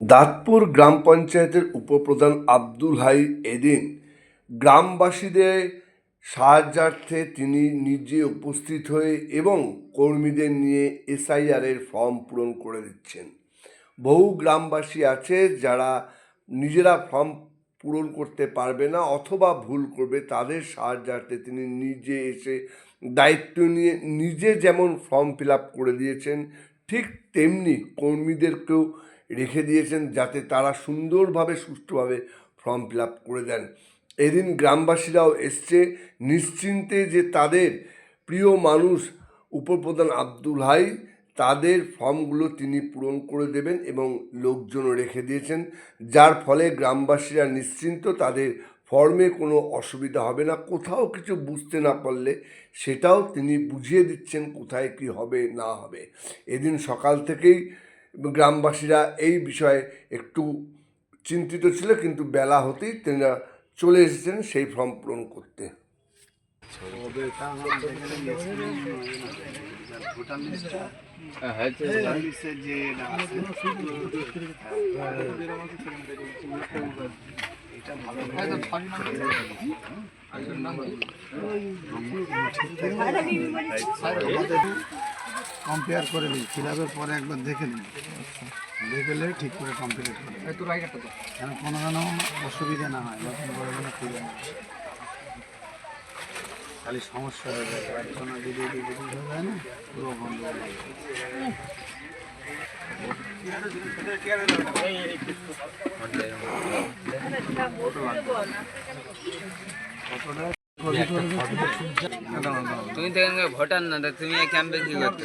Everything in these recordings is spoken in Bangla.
দাঁতপুর গ্রাম পঞ্চায়েতের উপপ্রধান আব্দুল হাই এদিন গ্রামবাসীদের সাহায্যার্থে তিনি নিজে উপস্থিত হয়ে এবং কর্মীদের নিয়ে এসআইআরের ফর্ম পূরণ করে দিচ্ছেন। বহু গ্রামবাসী আছে যারা নিজেরা ফর্ম পূরণ করতে পারবে না অথবা ভুল করবে, তাদের সাহায্যার্থে তিনি নিজে এসে দায়িত্ব নিয়ে নিজে যেমন ফর্ম ফিল আপ করে দিয়েছেন, ঠিক তেমনি কর্মীদেরকেও রেখে দিয়েছেন যাতে তারা সুন্দরভাবে, সুষ্ঠুভাবে ফর্ম ফিল আপ করে দেন। এদিন গ্রামবাসীরাও এসছে নিশ্চিন্তে যে তাদের প্রিয় মানুষ উপপ্রধান আব্দুল হাই, তাদের ফর্মগুলো তিনি পূরণ করে দেবেন এবং লোকজনও রেখে দিয়েছেন। যার ফলে গ্রামবাসীরা নিশ্চিন্ত তাদের ফর্মে কোনো অসুবিধা হবে না। কোথাও কিছু বুঝতে না পারলে সেটাও তিনি বুঝিয়ে দিচ্ছেন কোথায় কি হবে, না হবে। এদিন সকাল থেকেই গ্রামবাসীরা এই বিষয়ে একটু চিন্তিত ছিল, কিন্তু বেলা হতেই তেনারা চলে এসেছেন সেই ফর্ম পূরণ করতে। কম্পেয়ার করে নিই ফিল আপের পরে একবার দেখে নিই। দেখে নিলে ঠিক করে কমপ্লিট করে যেন কোনো যেন অসুবিধা না হয় নতুন করে যেন খুলে না খালি সমস্যা হয়ে যায় একজন যদি যদি যদি হয়ে যায় না পুরো বন্ধ হয়ে যায়। তুমি তো ভোটার না তুমি ক্যাম্পে কি করতে?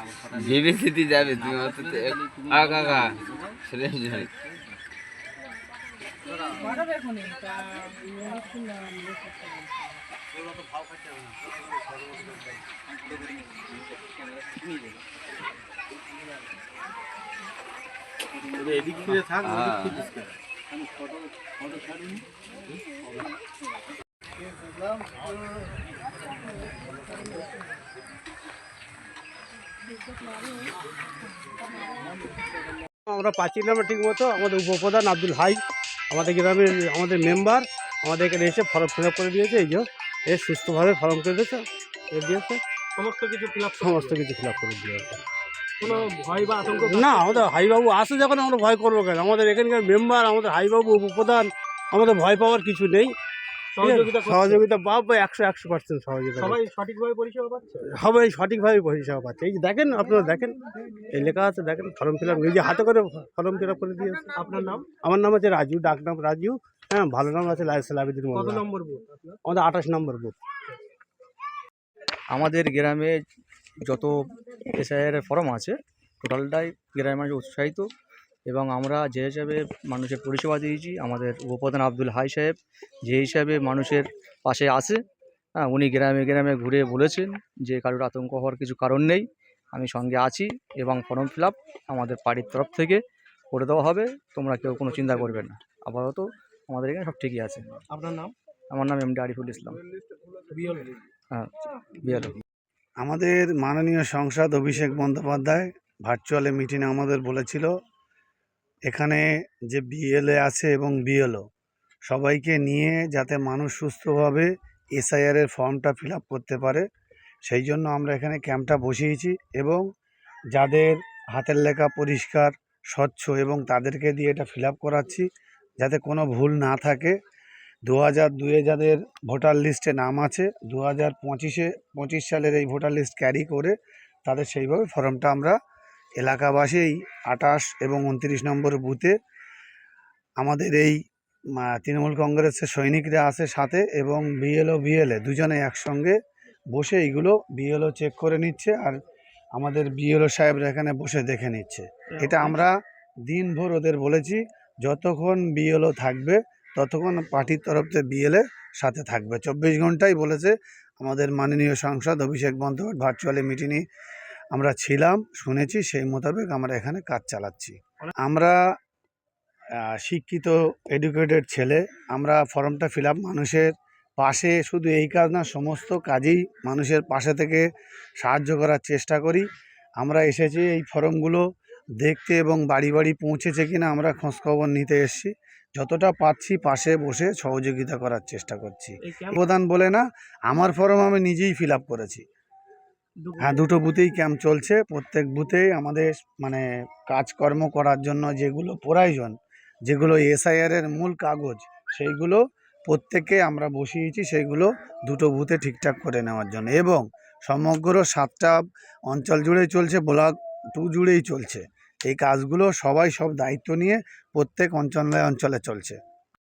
দাও বিবেচিতে যাবে তুমি অত আ কাকা ছেলে যাবে। আমরা পাচ্ছিলাম না ঠিক মতো আমাদের উপপ্রধান আব্দুল হাই আমাদের গ্রামের আমাদের মেম্বার আমাদের এখানে এসে ফর্ম ফিল আপ করে দিয়েছে এই যে এ সুস্থভাবে ফর্ম করে দিয়েছে এ দিয়েছে। সমস্ত কিছু ফিল আপ সমস্ত কিছু ফিল আপ করে দিয়েছে। কোনো ভয় বা আতঙ্ক না আমাদের হাইবাবু আসে যখন আমরা ভয় করব কেন? আমাদের এখানকার মেম্বার আমাদের হাইবাবু উপপ্রধান আমাদের ভয় পাওয়ার কিছু নেই। সহযোগিতা পাবো একশো একশো পার্সেন্ট সহযোগিতা সবাই সঠিকভাবে পরিষেবা পাচ্ছে? সবাই সঠিকভাবে পরিষেবা পাচ্ছে। এই যে দেখেন আপনারা দেখেন এই লেখা আছে দেখেন ফর্ম ফিল আপ নিজে হাতে করে ফর্ম ফিল আপ করে দিয়েছে আপনার নাম? আমার নাম আছে রাজু ডাক নাম রাজু। হ্যাঁ ভালো নাম আছে লাইসেল আবেদিন কত নম্বর বুথ আমাদের আঠাশ নম্বর বুথ। আমাদের গ্রামে যত এসআইআর ফর্ম আছে টোটালটাই গ্রামের মানুষ উৎসাহিত। এবং আমরা যে হিসাবে মানুষের পরিষেবা দিয়েছি আমাদের উপপ্রধান আব্দুল হাই সাহেব যে হিসাবে মানুষের পাশে আছে হ্যাঁ উনি গ্রামে গ্রামে ঘুরে বলেছেন যে কারোর আতঙ্ক হওয়ার কিছু কারণ নেই আমি সঙ্গে আছি এবং ফর্ম ফিল আপ আমাদের পার্টির তরফ থেকে করে দেওয়া হবে তোমরা কেউ কোনো চিন্তা করবে না। আপাতত আমাদের এখানে সব ঠিকই আছে। আপনার নাম? আমার নাম এমডি আরিফুল ইসলাম। হ্যাঁ বিয়ালো। আমাদের মাননীয় সংসদ অভিষেক বন্দ্যোপাধ্যায় ভার্চুয়ালি মিটিংয়ে আমাদের বলেছিল এখানে যে বিএলএ আছে এবং বিএলও সবাইকে নিয়ে যাতে মানুষ সুস্থভাবে এসআইআরের ফর্মটা ফিল করতে পারে, সেই জন্য আমরা এখানে ক্যাম্পটা বসিয়েছি এবং যাদের হাতের লেখা পরিষ্কার, স্বচ্ছ এবং তাদেরকে দিয়ে এটা ফিল করাচ্ছি, যাতে কোনো ভুল না থাকে। দু হাজার দুয়ে যাদের ভোটার লিস্টে নাম আছে দু হাজার পঁচিশে, পঁচিশ সালের এই ভোটার লিস্ট ক্যারি করে তাদের সেইভাবে ফর্মটা আমরা এলাকাবাসী আঠাশ এবং উনত্রিশ নম্বর বুথে আমাদের এই তৃণমূল কংগ্রেসের সৈনিকরা আছে সাথে এবং বিএলও, বিএলএ দুজনে একসঙ্গে বসে এইগুলো বিএলও চেক করে নিচ্ছে আর আমাদের বিএলও সাহেবরা এখানে বসে দেখে নিচ্ছে। এটা আমরা দিনভর ওদের বলেছি, যতক্ষণ বিএলও থাকবে, ততক্ষণ পার্টির তরফ থেকে বিএলএ সাথে থাকবে। চব্বিশ ঘন্টাই বলেছে আমাদের মাননীয় সাংসদ অভিষেক বন্দ্যোপাধ্যায় ভার্চুয়ালি মিটিংয়ে আমরা ছিলাম শুনেছি সেই মোতাবেক আমরা এখানে কাজ চালাচ্ছি। আমরা শিক্ষিত এডুকেটেড ছেলে আমরা ফর্মটা ফিল আপ মানুষের পাশে শুধু এই কাজ না সমস্ত কাজেই মানুষের পাশে থেকে সাহায্য করার চেষ্টা করি। আমরা এসেছি এই ফর্মগুলো দেখতে এবং বাড়ি বাড়ি পৌঁছেছে কিনা আমরা খোঁজখবর নিতে এসেছি। যতটা পাচ্ছি পাশে বসে সহযোগিতা করার চেষ্টা করছি। প্রদান বলে না আমার ফর্ম আমি নিজেই ফিল আপ করেছি। হ্যাঁ দুটো বুথেই ক্যাম্প চলছে। প্রত্যেক বুথেই আমাদের মানে কাজকর্ম করার জন্য যেগুলো প্রয়োজন, যেগুলো এসআইআর এর মূল কাগজ, সেইগুলো প্রত্যেকে আমরা বসিয়েছি, সেইগুলো দুটো বুথে ঠিকঠাক করে নেওয়ার জন্য। এবং সমগ্র সাতটা অঞ্চল জুড়েই চলছে, ব্লক টু জুড়েই চলছে। এই কাজগুলো সবাই সব দায়িত্ব নিয়ে প্রত্যেক অঞ্চলে অঞ্চলে চলছে।